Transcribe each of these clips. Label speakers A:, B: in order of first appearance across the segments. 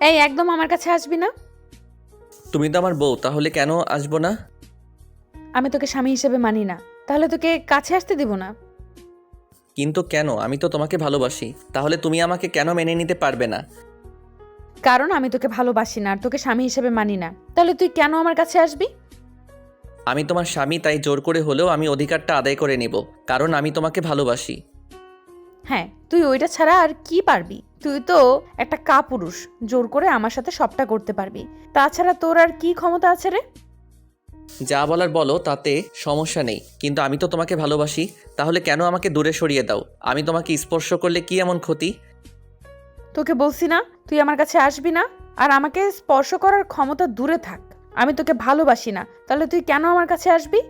A: এই একদম আমার কাছে আসবি না?
B: তুমি তো আমার বউ তাহলে কেন আসব না?
A: আমি তোকে স্বামী হিসেবে মানি না। তাহলে তোকে কাছে আসতে দিব না?
B: কিন্তু কেন? আমি তো তোমাকে ভালোবাসি। তাহলে তুমি আমাকে কেন মেনে নিতে পারবে না?
A: কারণ আমি তোকে ভালোবাসি না আর তোকে স্বামী হিসেবে মানি না। তাহলে তুই কেন আমার কাছে আসবি?
B: আমি তোমার স্বামী তাই জোর করে হলেও আমি অধিকারটা আদায় করে নেব। কারণ আমি তোমাকে ভালোবাসি।
A: হ্যাঁ তুই ওইটা ছাড়া আর কি পারবি? তুই তো একটা কাপুরুষ জোর করে আমার সাথে সবটা করতে পারবি। তাছাড়া তোর আর কি ক্ষমতা আছে রে?
B: যা বলার বলো তাতে সমস্যা নেই। কিন্তু আমি তো তোমাকে ভালোবাসি তাহলে কেন আমাকে দূরে সরিয়ে দাও? আমি তোমাকে স্পর্শ করলে কি এমন ক্ষতি?
A: তোকে বলছি না তুই আমার কাছে আসবি না আর আমাকে স্পর্শ করার ক্ষমতা দূরে থাক। আমি তোকে ভালোবাসি না তাহলে তুই কেন আমার কাছে আসবি?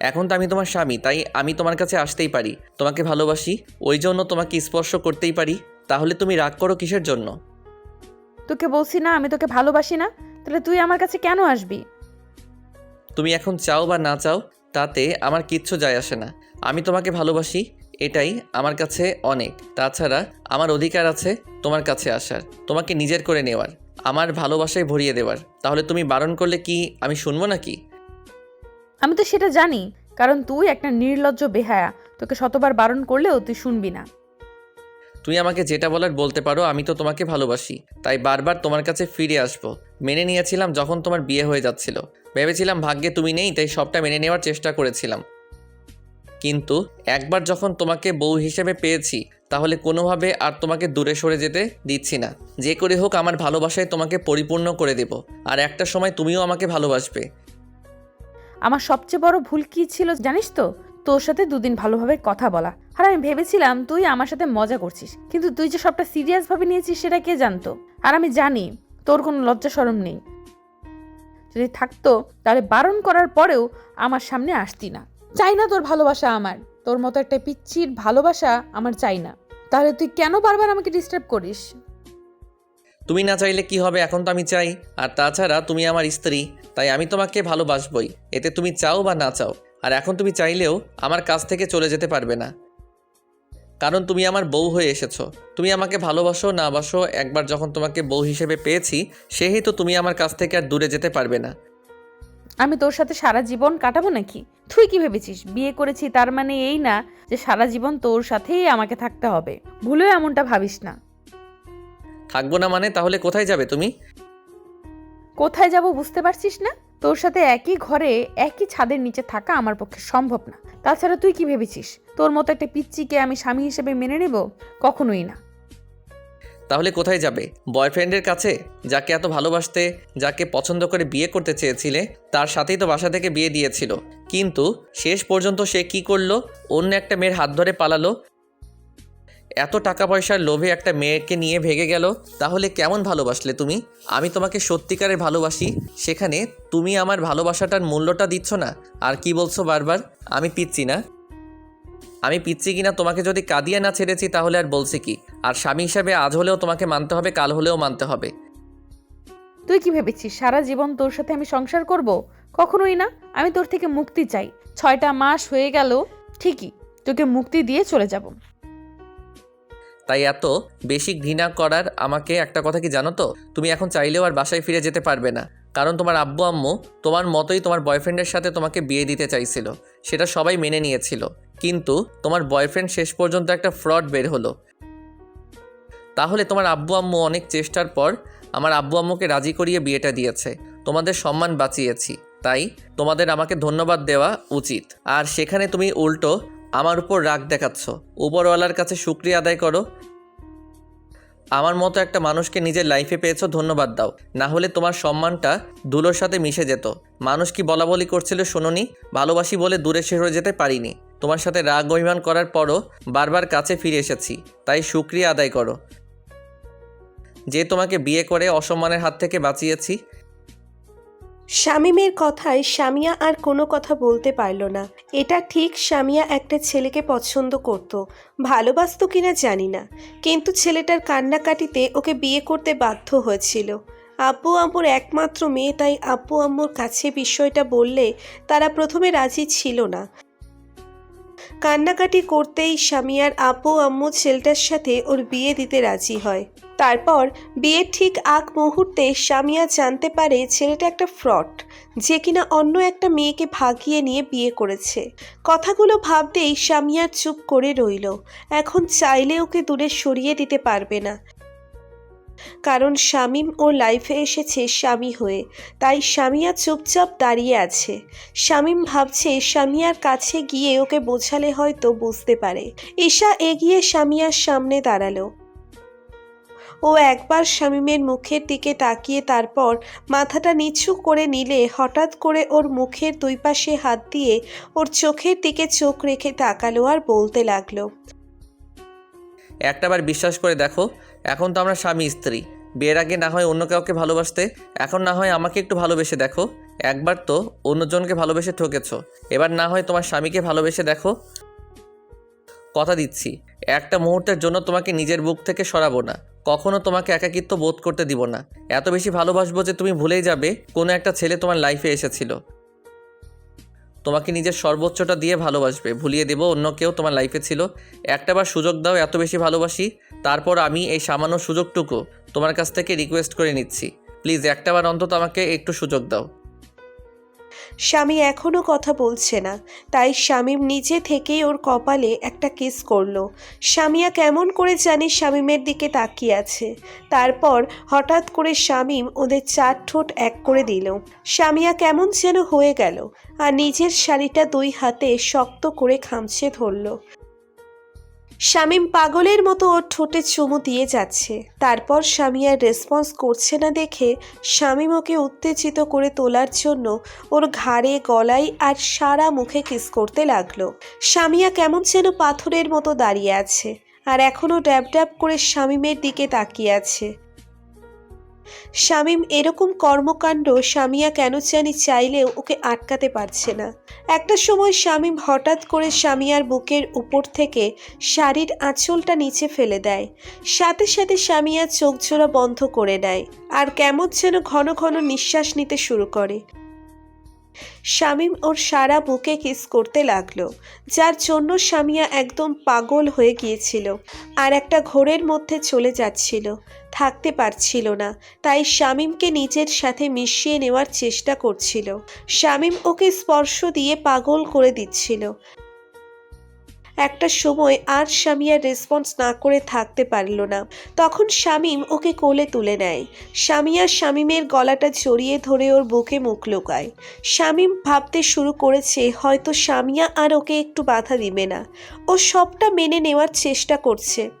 B: এখন তো আমি তোমার স্বামী তাই আমি তোমার কাছে আসতেই পারি। তোমাকে ভালোবাসি ওই জন্য তোমাকে স্পর্শ করতেই পারি। তাহলে তুমি রাগ করো কিসের জন্য?
A: তোকে বলছি না আমি তোকে ভালোবাসি না তাহলে তুই আমার কাছে কেন আসবি?
B: তুমি এখন চাও বা না চাও তাতে আমার কিচ্ছু যায় আসে না। আমি তোমাকে ভালোবাসি এটাই আমার কাছে অনেক। তাছাড়া আমার অধিকার আছে তোমার কাছে আসার তোমাকে নিজের করে নেওয়ার আমার ভালোবাসায় ভরিয়ে দেওয়ার। তাহলে তুমি বারণ করলে কি আমি শুনব নাকি?
A: আমি তো সেটা জানি, কারণ তুই একটা নির্লজ্জ বেহায়া, তোকে শতবার বারণ করলেও তুই শুনবি না।
B: তুই আমাকে যেটা বলার বলতে পারো, আমি তো তোমাকে ভালোবাসি। তাই বারবার তোমার কাছে ফিরে আসব। মেনে নিয়েছিলাম যখন তোমার বিয়ে হয়ে যাচ্ছিল। ভেবেছিলাম ভাগ্যে তুমি নেই, তাই সবটা মেনে নেওয়ার চেষ্টা করেছিলাম। কিন্তু একবার যখন তোমাকে বউ হিসেবে পেয়েছি, তাহলে কোনোভাবে আর তোমাকে দূরে সরে যেতে দিচ্ছি না। যে করে হোক আমার ভালোবাসায় তোমাকে পরিপূর্ণ করে দেব। আর একটা সময় তুমিও আমাকে ভালোবাসবে।
A: আমার সবচেয়ে বড় ভুল কি ছিল জানিস তো? তোর সাথে দুদিন ভালোভাবে কথা বলা। আর আমি ভেবেছিলাম তুই আমার সাথে মজা করছিস, কিন্তু তুই যে সবটা সিরিয়াস ভাবে নিয়েছিস সেটা কে জানতো? আর আমি জানি তোর কোনো লজ্জা সরম নেই। যদি থাকতো, তাহলে বারণ করার পরেও আমার সামনে আসতি না। চাই না তোর ভালোবাসা আমার। তোর মতো একটা পিচ্ছির ভালোবাসা আমার চাই না। তাহলে তুই কেন বারবার আমাকে ডিস্টার্ব করিস?
B: তুমি না চাইলে কি হবে এখন তো আমি চাই। আর তাছাড়া তুমি আমার স্ত্রী, তাই আমি তোমাকে ভালোবাসবই। এতে তুমি চাও বা না চাও। আর এখন তুমি চাইলেও আমার কাছ থেকে চলে যেতে পারবে না। কারণ তুমি আমার বউ হয়ে এসেছ। তুমি আমাকে ভালোবাসো, না বাসো, একবার যখন তোমাকে বউ হিসেবে পেয়েছি, সেহেতু তুমি আমার কাছ থেকে আর দূরে যেতে পারবে না।
A: আমি তোর সাথে সারা জীবন কাটাবো নাকি? তুই কি ভেবেছিস? বিয়ে করেছি তার মানে এই না যে সারা জীবন তোর সাথেই আমাকে থাকতে হবে। ভুলেও এমনটা ভাবিস না।
B: থাকব না মানে? তাহলে কোথায় যাবে তুমি?
A: কোথায় যাব বুঝতে পারছিস না? তোর সাথে একই ঘরে একই ছাদের নিচে থাকা আমার পক্ষে সম্ভব না। তাছাড়া তুই কি ভেবেছিস? তোর মতো একটা পিচ্চিকে আমি স্বামী হিসেবে মেনে নেব? কখনোই না।
B: তাহলে কোথায় যাবে? বয়ফ্রেন্ডের কাছে? যাকে এত ভালোবাসতে যাকে পছন্দ করে বিয়ে করতে চেয়েছিলে তার সাথেই তো বাসা থেকে বিয়ে দিয়েছিল। কিন্তু শেষ পর্যন্ত সে কি করল? অন্য একটা মেয়ের হাত ধরে পালালো এত টাকা পয়সার লোভে একটা মেয়েকে নিয়ে ভেগে গেল, তাহলে কেমন ভালোবাসলে তুমি? আমি তোমাকে সত্যিকারের ভালোবাসি, সেখানে তুমি আমার ভালোবাসাটার মূল্যটা দিচ্ছ না, আর কি বলছো বারবার? আমি পিচ্ছি না। আমি পিচ্ছি কিনা তোমাকে যদি কাঁদিয়ে না ছেড়েছি, তাহলে আর বলছি কি? আর স্বামী হিসাবে আজ হলেও তোমাকে মানতে হবে, কাল হলেও মানতে হবে।
A: তুই কি ভেবেছিস, সারা জীবন তোর সাথে আমি সংসার করব? কখনোই না। আমি তোর থেকে মুক্তি চাই। ছয়টা মাস হয়ে গেল, ঠিকই, তোকে মুক্তি দিয়ে চলে যাব।
B: তাই এত বেশি ঘৃণা করার আমাকে একটা কথা কি জানো তো? তুমি এখন চাইলেও আর বাসায় ফিরে যেতে পারবে না। কারণ তোমার আব্বু, আম্মু তোমার মতোই তোমার বয়ফ্রেন্ডের সাথে তোমাকে বিয়ে দিতে চাইছিল। সেটা সবাই মেনে নিয়েছিল। কিন্তু তোমার বয়ফ্রেন্ড শেষ পর্যন্ত একটা ফ্রড বের হলো। তাহলে তোমার আব্বু, আম্মু অনেক চেষ্টার পর আমার আব্বু, আম্মুকে রাজি করিয়ে বিয়েটা দিয়েছে। তোমাদের সম্মান বাঁচিয়েছি। তাই তোমাদের আমাকে ধন্যবাদ দেওয়া উচিত। আর সেখানে তুমি উল্টো আমার উপর রাগ দেখাচ্ছ। উপরওয়ালার কাছে শুক্রিয়া আদায় করো। আমার মতো একটা মানুষকে নিজের লাইফে পেয়েছ, ধন্যবাদ দাও। না হলে তোমার সম্মানটা ধুলোর সাথে মিশে যেত। মানুষ কি বলা বলি করছিল শোনোনি? ভালোবাসি বলে দূরে সরে যেতে পারিনি। তোমার সাথে রাগ অভিমান করার পরও বারবার কাছে ফিরে এসেছি, তাই শুক্রিয়া আদায় করো। যে তোমাকে বিয়ে করে অসম্মানের হাত থেকে বাঁচিয়েছি
C: শামীমের কথায় সামিয়া আর কোনো কথা বলতে পারল না। এটা ঠিক সামিয়া একটা ছেলেকে পছন্দ করত, ভালোবাসত কিনা জানি না। কিন্তু ছেলেটার কান্নাকাটিতে ওকে বিয়ে করতে বাধ্য হয়েছিল। আব্বু আম্মুর একমাত্র মেয়ে, তাই আব্বু আম্মুর কাছে বিষয়টা বললে তারা প্রথমে রাজি ছিল না। কান্নাকাটি করতেই স্বামীয়ার আপু আম্মু ছেলেটার সাথে ওর বিয়ে দিতে রাজি হয়। তারপর বিয়ের ঠিক আগ মুহূর্তে স্বামীয়া জানতে পারে ছেলেটা একটা ফ্রড, যে কিনা অন্য একটা মেয়েকে ভাগিয়ে নিয়ে বিয়ে করেছে। কথাগুলো ভাবতেই স্বামীয়া চুপ করে রইল। এখন চাইলে ওকে দূরে সরিয়ে দিতে পারবে না। কারণ শামীম ওর লাইফে এসেছে স্বামী হয়ে। তাই স্বামীয়া চুপচাপ দাঁড়িয়ে আছে। শামীম ভাবছে স্বামীয়ার কাছে গিয়ে ওকে বোঝালে হয়তো বুঝতে পারে। ঈশা এগিয়ে স্বামীয়ার সামনে দাঁড়াল। ও একবার শামীমের মুখের দিকে তাকিয়ে তারপর মাথাটা নিচু করে নিলে হঠাৎ করে ওর মুখের দুই পাশে হাত দিয়ে ওর চোখের দিকে চোখ রেখে তাকালো আর বলতে লাগল,
B: একটাবার বিশ্বাস করে দেখো এখন তো আমরা স্বামী স্ত্রী। বিয়ের আগে না হয় অন্য কাউকে ভালোবাসতে, এখন না হয় আমাকে একটু ভালোবেসে দেখো। একবার তো অন্যজনকে ভালোবেসে ঠকেছো। এবার না হয় তোমার স্বামীকে ভালোবেসে দেখো। কথা দিচ্ছি, একটা মুহূর্তের জন্য তোমাকে নিজের বুক থেকে সরাবো না। কখনো তোমাকে একাকিত্ব বোধ করতে দিব না। এত বেশি ভালোবাসবো যে তুমি ভুলেই যাবে, কোনো একটা ছেলে তোমার লাইফে এসেছিল। তোমাকে নিজের সর্বোচ্চটা দিয়ে ভালোবাসবে। ভুলিয়ে দেবো, অন্য কেউ তোমার লাইফে ছিল। একটাবার সুযোগ দাও, এত বেশি ভালোবাসি। তারপর আমি এই সামান্য সুযোগটুকু তোমার কাছ থেকে রিকোয়েস্ট করে নিচ্ছি। প্লিজ একটাবার অন্তত আমাকে একটু সুযোগ দাও।
C: স্বামী এখনও কথা বলছে না। তাই শামীম নিজে থেকেই ওর কপালে একটা কিস করল। স্বামীয়া কেমন করে জানি স্বামীমের দিকে তাকিয়ে আছে। তারপর হঠাৎ করে স্বামীম ওদের চার ঠোঁট এক করে দিল। স্বামীয়া কেমন যেন হয়ে গেল আর নিজের শাড়িটা দুই হাতে শক্ত করে খামছে ধরলো। শামীম পাগলের মতো ওর ঠোঁটে চুমু দিয়ে যাচ্ছে। তারপর স্বামী আর রেসপন্স করছে না দেখে শামীম ওকে উত্তেজিত করে তোলার জন্য ওর ঘাড়ে, গলায় আর সারা মুখে কিস করতে লাগল। স্বামীয়া কেমন যেন পাথরের মতো দাঁড়িয়ে আছে। আর এখনও ড্যাব ড্যাব করে শামীমের দিকে তাকিয়ে আছে। শামীম এরকম কর্মকাণ্ড স্বামীয়া কেন জানি চাইলেও ওকে আটকাতে পারছে না। একটা সময় শামীম হঠাৎ করে স্বামীয়ার বুকের উপর থেকে শাড়ির আঁচলটা নিচে ফেলে দেয়। সাথে সাথে স্বামীয়া চোখ জোড়া বন্ধ করে দেয় আর কেমন যেন ঘন ঘন নিঃশ্বাস নিতে শুরু করে। শামীম ওর সারা বুকে কিস করতে লাগল, যার জন্য স্বামীয়া একদম পাগল হয়ে গিয়েছিল আর একটা ঘোরের মধ্যে চলে যাচ্ছিল। থাকতে পারছিল না। তাই শামীমকে নিজের সাথে মিশিয়ে নেওয়ার চেষ্টা করছিল। শামীম ওকে স্পর্শ দিয়ে পাগল করে দিচ্ছিল। একটা সময় আর স্বামীয়ার রেসপন্স না করে থাকতে পারল না। তখন শামীম ওকে কোলে তুলে নেয়। স্বামীয়া শামীমের গলাটা জড়িয়ে ধরে ওর বুকে মুখ লুকায়। শামীম ভাবতে শুরু করেছে, হয়তো স্বামীয়া আর ওকে একটু বাধা দিবে না। ও সবটা মেনে নেওয়ার চেষ্টা করছে।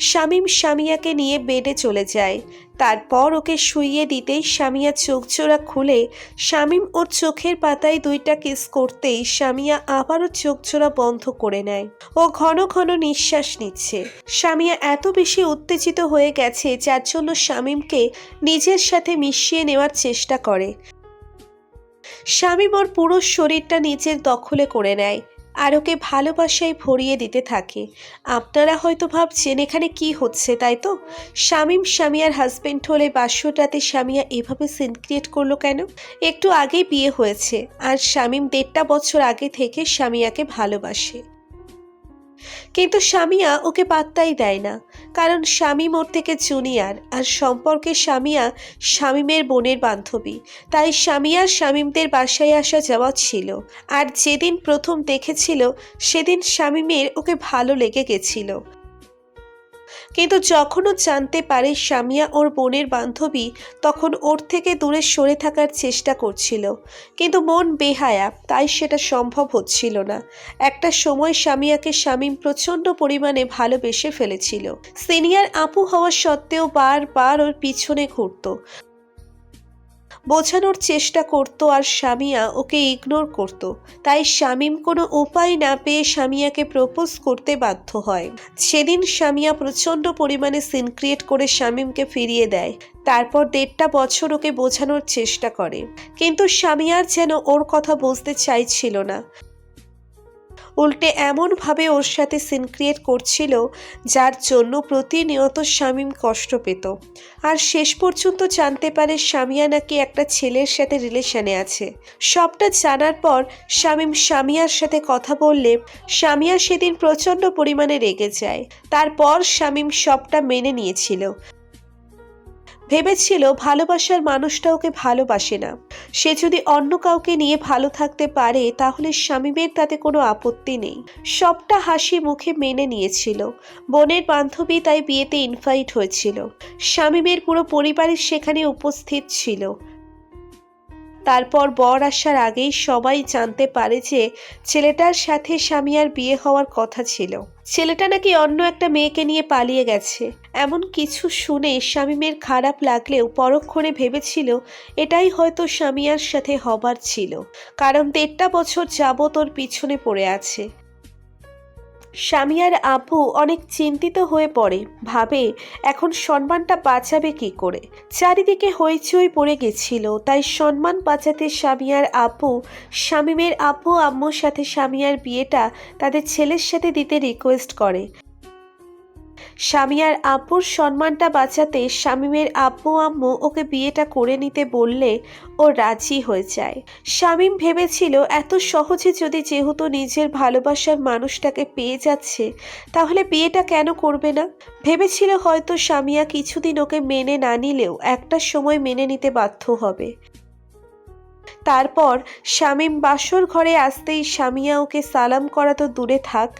C: শামীম স্বামীয়াকে নিয়ে বেডে চলে যায়। তারপর ওকে শুইয়ে দিতেই স্বামীয়া চোখ জোড়া খুলে শামীম ওর চোখের পাতায় দুইটা কিস করতেই স্বামীয়া আবারও চোখ জোড়া বন্ধ করে নেয়। ও ঘন ঘন নিঃশ্বাস নিচ্ছে। স্বামীয়া এত বেশি উত্তেজিত হয়ে গেছে, যার জন্য শামীমকে নিজের সাথে মিশিয়ে নেওয়ার চেষ্টা করে। স্বামীম ওর পুরো শরীরটা নিজের দখলে করে নেয়। আর ওকে ভালোবাসায় ভরিয়ে দিতে থাকে। আপনারা হয়তো ভাবছেন, এখানে কি হচ্ছে, তাই তো? শামীম স্বামিয়ার হাজবেন্ড হলে বাসরাতে স্বামিয়া এভাবে সিন ক্রিয়েট করল কেন? একটু আগেই বিয়ে হয়েছে, আর স্বামীম দেড়টা বছর আগে থেকে স্বামিয়াকে ভালোবাসে। কিন্তু স্বামীয়া ওকে পাত্তাই দেয় না। কারণ স্বামী ওর থেকে জুনিয়ার, আর সম্পর্কে স্বামীয়া শামীমের বোনের বান্ধবী। তাই স্বামীয়া শামীমদের বাসায় আসা যাওয়া ছিল। আর যেদিন প্রথম দেখেছিল, সেদিন শামীমের ওকে ভালো লেগে গেছিল। কিন্তু যখনও জানতে পারে সামিয়া ওর বোনের বান্ধবী, তখন ওর থেকে দূরে সরে থাকার চেষ্টা করছিল। কিন্তু মন বেহায়া, তাই সেটা সম্ভব হচ্ছিল না। একটা সময় সামিয়াকে স্বামীম প্রচণ্ড পরিমাণে ভালোবেসে ফেলেছিল। সিনিয়র আপু হওয়া সত্ত্বেও বারবার ওর পিছনে ঘুরতো। বোঝানোর চেষ্টা করত আর স্বামীয়া ওকে ইগনোর করত। তাই শামীম কোনো উপায় না পেয়ে স্বামীয়াকে প্রপোজ করতে বাধ্য হয়। সেদিন স্বামীয়া প্রচণ্ড পরিমাণে সিন ক্রিয়েট করে শামীমকে ফিরিয়ে দেয়। তারপর দেড়টা বছর ওকে বোঝানোর চেষ্টা করে। কিন্তু স্বামীয়ার যেন ওর কথা বুঝতে চাইছিল না। উল্টে এমনভাবে ওর সাথে সিন ক্রিয়েট করছিল, যার জন্য প্রতিনিয়ত শামীম কষ্ট পেত। আর শেষ পর্যন্ত জানতে পারে শামিয়া নাকি একটা ছেলের সাথে রিলেশনে আছে। সবটা জানার পর শামীম শামিয়ার সাথে কথা বললে শামিয়া সেদিন প্রচণ্ড পরিমাণে রেগে যায়। তারপর শামীম সবটা মেনে নিয়েছিল। ভেবেছিল ভালোবাসার মানুষটা ওকে ভালোবাসে না। সে যদি অন্য কাউকে নিয়ে ভালো থাকতে পারে, তাহলে স্বামীমের তাতে কোনো আপত্তি নেই। সবটা হাসি মুখে মেনে নিয়েছিল। বোনের বান্ধবী তাই বিয়েতে ইনভাইট হয়েছিল। স্বামীমের পুরো পরিবারের সেখানে উপস্থিত ছিল। তারপর বর আসার আগেই সবাই জানতে পারে যে ছেলেটার সাথে স্বামীয়ার বিয়ে হওয়ার কথা ছিল। ছেলেটা নাকি অন্য একটা মেয়েকে নিয়ে পালিয়ে গেছে। এমন কিছু শুনে স্বামী মেয়ের খারাপ লাগলেও পরক্ষণে ভেবেছিল এটাই হয়তো স্বামীয়ার সাথে হবার ছিল। কারণ দেড়টা বছর যাবত ওর পিছনে পড়ে আছে। স্বামীয়ার আব্বু অনেক চিন্তিত হয়ে পড়ে। ভাবে, এখন সম্মানটা বাঁচাবে কি করে? চারিদিকে হইচই পড়ে গেছিল, তাই সম্মান বাঁচাতে স্বামী আর আব্বু শামীমের আব্বু আম্মুর সাথে স্বামী আর বিয়েটা তাদের ছেলের সাথে দিতে রিকোয়েস্ট করে। স্বামীয়ার আব্বুর সম্মানটা বাঁচাতে শামীমের আব্বু আম্মু ওকে বিয়েটা করে নিতে বললে ও রাজি হয়ে যায়। শামীম ভেবেছিল, এত সহজে যদি যেহেতু নিজের ভালোবাসার মানুষটাকে পেয়ে যাচ্ছে, তাহলে বিয়েটা কেন করবে না? ভেবেছিল হয়তো স্বামীয়া কিছুদিন ওকে মেনে না নিলেও একটা সময় মেনে নিতে বাধ্য হবে। তারপর শামীম বাসর ঘরে আসতেই শামিয়া ওকে সালাম করা তো দূরে থাক,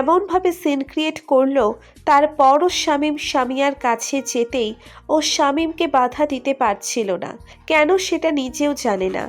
C: এমনভাবে সিন ক্রিয়েট করল, তারপরও শামীম শামিয়ার কাছে যেতেই ও শামীমকে বাধা দিতে পারছিল না। কেন সেটা নিজেও জানে না।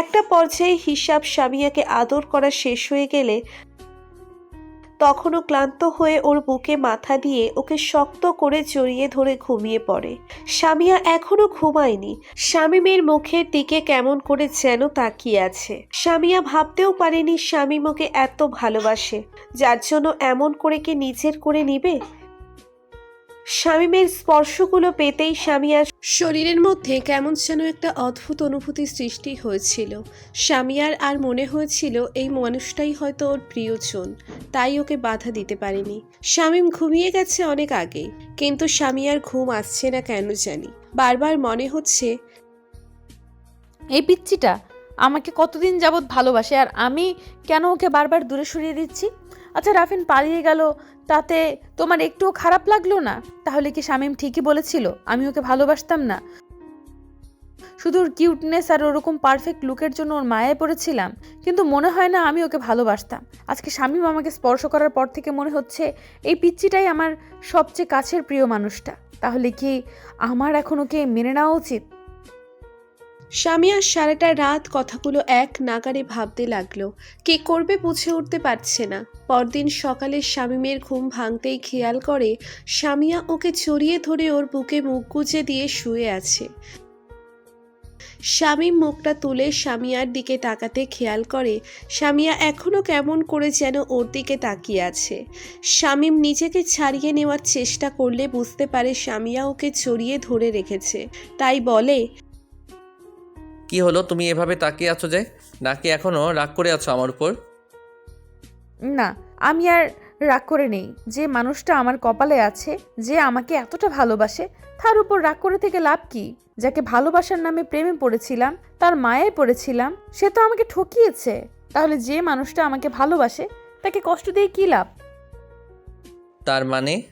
C: একটা পর্যায়ে হিসাব শামিয়াকে আদর করা শেষ হয়ে গেলে তখনও ক্লান্ত হয়ে ওর বুকে মাথা দিয়ে ওকে শক্ত করে জড়িয়ে ধরে ঘুমিয়ে পড়ে। স্বামীয়া এখনও ঘুমায়নি। স্বামীমের মুখের দিকে কেমন করে যেন তাকিয়ে আছে। স্বামীয়া ভাবতেও পারেনি স্বামীম ওকে এত ভালোবাসে। যার জন্য এমন করে কি নিজের করে নিবে? শামীমের স্পর্শগুলো পেতেই স্বামীয়ার শরীরের মধ্যে কেমন যেন একটা অদ্ভুত অনুভূতি সৃষ্টি হয়েছিল। স্বামীয়ার আর মনে হয়েছিল এই মানুষটাই হয়তো ওর প্রিয়জন তাই ওকে বাধা দিতে পারেনি। শামীম ঘুমিয়ে গেছে অনেক আগে কিন্তু স্বামীয়ার ঘুম আসছে না কেন জানি। বারবার মনে হচ্ছে
A: এই পিচ্চিটা আমাকে কতদিন যাবৎ ভালোবাসে আর আমি কেন ওকে বারবার দূরে সরিয়ে দিচ্ছি? আচ্ছা রাফিন পালিয়ে গেল, তাতে তোমার একটুও খারাপ লাগল না? তাহলে কি শামীম ঠিকই বলেছিল? আমি ওকে ভালোবাসতাম না। শুধু কিউটনেস আর ওরকম পারফেক্ট লুকের জন্য ওর মায়ায় পড়েছিলাম, কিন্তু মনে হয় না আমি ওকে ভালোবাসতাম। আজকে শামীম আমাকে স্পর্শ করার পর থেকে মনে হচ্ছে এই পিচ্চিটাই আমার সবচেয়ে কাছের প্রিয় মানুষটা। তাহলে কি আমার এখন ওকে মেনে নেওয়া উচিত?
C: স্বামীয়া সারাটা রাত কথাগুলো এক নাগারে ভাবতে লাগল। কি করবে বুঝে উঠতে পারছে না। পরদিন সকালে শামীমের ঘুম ভাঙতেই খেয়াল করে স্বামীয়া ওকে চড়িয়ে ধরে ওর বুকে মুখ গুজে দিয়ে শুয়ে আছে। শামীম মুখটা তুলে স্বামীয়ার দিকে তাকাতে খেয়াল করে স্বামীয়া এখনও কেমন করে যেন ওর দিকে তাকিয়ে আছে? শামীম নিজেকে ছাড়িয়ে নেওয়ার চেষ্টা করলে বুঝতে পারে স্বামীয়া ওকে চড়িয়ে ধরে রেখেছে। তাই বলে,
B: কি হলো? তুমি এভাবে তাকিয়ে আছো যে? নাকি এখনও রাগ করে আছো আমার উপর?
A: না আমি আর রাগ করে নেই। যে মানুষটা আমার কপালে আছে যে আমাকে এতটা ভালোবাসে তার উপর রাগ করে থেকে লাভ কি? যাকে ভালোবাসার নামে প্রেমে পড়েছিলাম তার মায়ায় পড়েছিলাম সে তো আমাকে ঠকিয়েছে। তাহলে যে মানুষটা আমাকে ভালোবাসে তাকে কষ্ট দিয়ে কি লাভ?
B: তার মানে?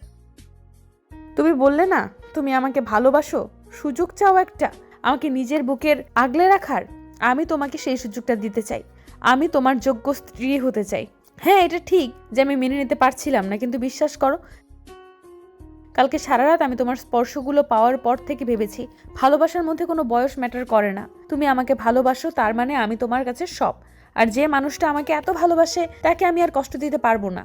A: তুমি বললে না তুমি আমাকে ভালোবাসো? সুযোগ চাও একটা? আমাকে নিজের বুকের আগলে রাখার? আমি তোমাকে সেই সুযোগটা দিতে চাই। আমি তোমার যোগ্য স্ত্রী হতে চাই। হ্যাঁ এটা ঠিক যে আমি মেনে নিতে পারছিলাম না, কিন্তু বিশ্বাস করো, কালকে সারা রাত আমি তোমার স্পর্শগুলো পাওয়ার পর থেকে ভেবেছি, ভালোবাসার মধ্যে কোনো বয়স ম্যাটার করে না। তুমি আমাকে ভালোবাসো, তার মানে আমি তোমার কাছে সব। আর যে মানুষটা আমাকে এত ভালোবাসে, তাকে আমি আর কষ্ট দিতে পারব না।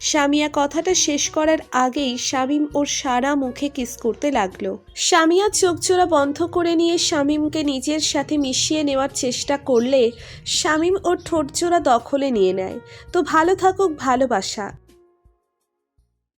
C: স্বামীয়া কথাটা শেষ করার আগেই শামিম ওর সারা মুখে কিস করতে লাগল। শামিয়া চোখ জোড়া বন্ধ করে নিয়ে শামিমকে নিজের সাথে মিশিয়ে নেওয়ার চেষ্টা করলে শামিম ওর ঠোঁট জোড়া দখলে নিয়ে নেয়। তো ভালো থাকুক ভালোবাসা।